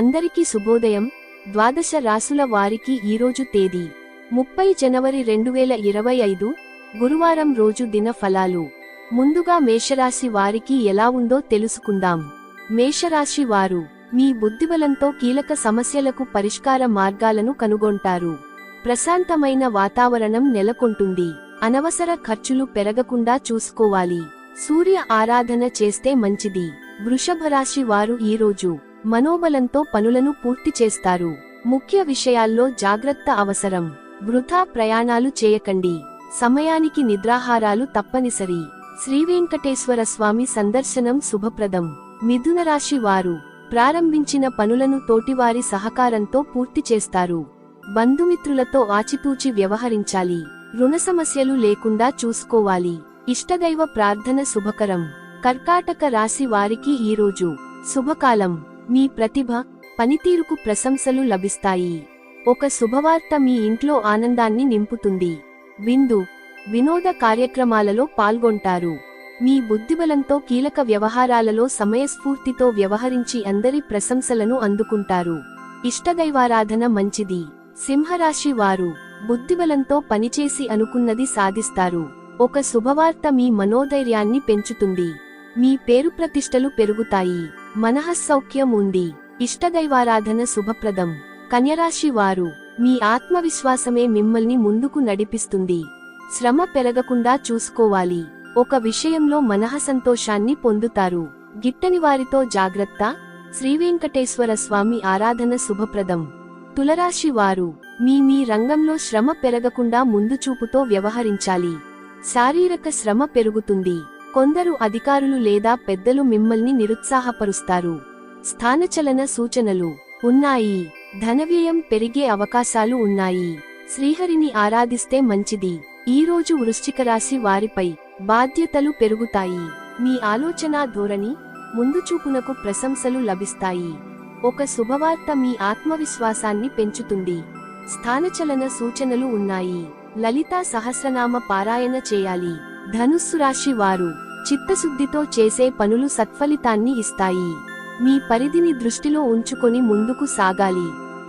అందరికీ శుభోదయం. ద్వాదశ రాసుల వారికి ఈరోజు తేదీ ముప్పై జనవరి రెండు వేల ఇరవై ఐదు గురువారం రోజు దిన ఫలాలు. ముందుగా మేషరాశి వారికి ఎలా ఉందో తెలుసుకుందాం. మేషరాశి వారు మీ బుద్ధిబలంతో కీలక సమస్యలకు పరిష్కార మార్గాలను కనుగొంటారు. ప్రశాంతమైన వాతావరణం నెలకొంటుంది. అనవసర ఖర్చులు పెరగకుండా చూసుకోవాలి. సూర్య ఆరాధన చేస్తే మంచిది. వృషభ రాశి వారు ఈరోజు మనోబలంతో పనులను పూర్తి చేస్తారు. ముఖ్య విషయాల్లో జాగ్రత్త అవసరం. వృథా ప్రయాణాలు చేయకండి. సమయానికి నిద్రాహారాలు తప్పనిసరి. శ్రీవేంకటేశ్వర స్వామి సందర్శనం శుభప్రదం. మిథునరాశి వారు ప్రారంభించిన పనులను తోటివారి సహకారంతో పూర్తి చేస్తారు. బంధుమిత్రులతో ఆచితూచి వ్యవహరించాలి. రుణ సమస్యలు లేకుండా చూసుకోవాలి. ఇష్టదైవ ప్రార్థన శుభకరం. కర్కాటక రాశి వారికి ఈరోజు శుభకాలం. మీ ప్రతిభ పనితీరుకు ప్రశంసలు లభిస్తాయి. ఒక శుభవార్త మీ ఇంట్లో ఆనందాన్ని నింపుతుంది. విందు వినోద కార్యక్రమాలలో పాల్గొంటారు. మీ బుద్ధిబలంతో కీలక వ్యవహారాలలో సమయస్ఫూర్తితో వ్యవహరించి అందరి ప్రశంసలను అందుకుంటారు. ఇష్టదైవారాధన మంచిది. సింహరాశి వారు బుద్ధిబలంతో పనిచేసి అనుకున్నది సాధిస్తారు. ఒక శుభవార్త మీ మనోధైర్యాన్ని పెంచుతుంది. మీ పేరు ప్రతిష్టలు పెరుగుతాయి. మనఃసౌఖ్యం ఉంది ఇష్టదైవారాధన శుభప్రదం. కన్యరాశి వారు మీ ఆత్మవిశ్వాసమే మిమ్మల్ని ముందుకు నడిపిస్తుంది. శ్రమ పెరగకుండా చూసుకోవాలి. ఒక విషయంలో మనఃసంతోషాన్ని పొందుతారు. గిట్టని వారితో జాగ్రత్త. శ్రీవేంకటేశ్వర స్వామి ఆరాధన శుభప్రదం. తులరాశి వారు మీ మీ రంగంలో శ్రమ పెరగకుండా ముందు చూపుతో వ్యవహరించాలి. శారీరక శ్రమ పెరుగుతుంది. కొందరు అధికారులు లేదా పెద్దలు మిమ్మల్ని నిరుత్సాహపరుస్తారు. స్థానచలన సూచనలు ఉన్నాయి. ధనవ్యయం పెరిగే అవకాశాలు ఉన్నాయి. శ్రీహరిని ఆరాధిస్తే మంచిది. ఈరోజు వృశ్చిక రాశి వారిపై బాధ్యతలు పెరుగుతాయి. మీ ఆలోచనా ధోరణి ముందుచూపునకు ప్రశంసలు లభిస్తాయి. ఒక శుభవార్త మీ ఆత్మవిశ్వాసాన్ని పెంచుతుంది. స్థానచలన సూచనలు ఉన్నాయి. లలితా సహస్రనామ పారాయణ చేయాలి. ధనుస్సు రాశి వారు చిత్తశుద్ధితో చేసే పనులు సత్ఫలితాన్ని ఇస్తాయి. మీ పరిధిని దృష్టిలో ఉంచుకొని ముందుకు సాగాలి.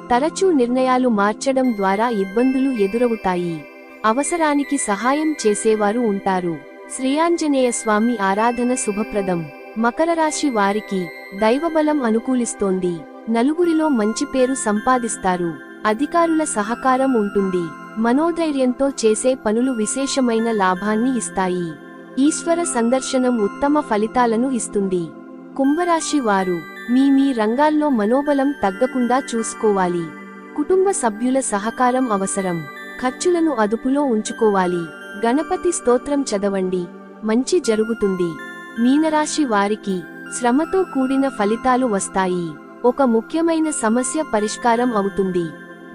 తరచూ నిర్ణయాలు మార్చడం ద్వారా ఇబ్బందులు ఎదురవుతాయి. అవసరానికి సహాయం చేసేవారు ఉంటారు. శ్రీయాంజనేయ స్వామి ఆరాధన శుభప్రదం. మకర రాశి వారికి దైవబలం అనుకూలిస్తోంది. నలుగురిలో మంచి పేరు సంపాదిస్తారు. అధికారుల సహకారం ఉంటుంది. మనోధైర్యంతో చేసే పనులు విశేషమైన లాభాన్ని ఇస్తాయి. ఈశ్వర సందర్శనం ఉత్తమ ఫలితాలను ఇస్తుంది. కుంభరాశి వారు మీ మీ రంగాల్లో మనోబలం తగ్గకుండా చూసుకోవాలి. కుటుంబ సభ్యుల సహకారం అవసరం. ఖర్చులను అదుపులో ఉంచుకోవాలి. గణపతి స్తోత్రం చదవండి. మంచి జరుగుతుంది. మీనరాశి వారికి శ్రమతో కూడిన ఫలితాలు వస్తాయి. ఒక ముఖ్యమైన సమస్య పరిష్కారం అవుతుంది.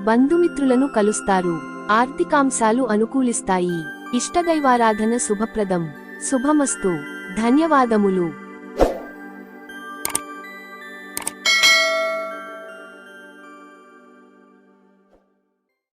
బంధుమిత్రులను కలుస్తారు. ఆర్థికాంశాలు అనుకూలిస్తాయి. ఇష్టదైవారాధన శుభప్రదం. శుభమస్తు. ధన్యవాదములు.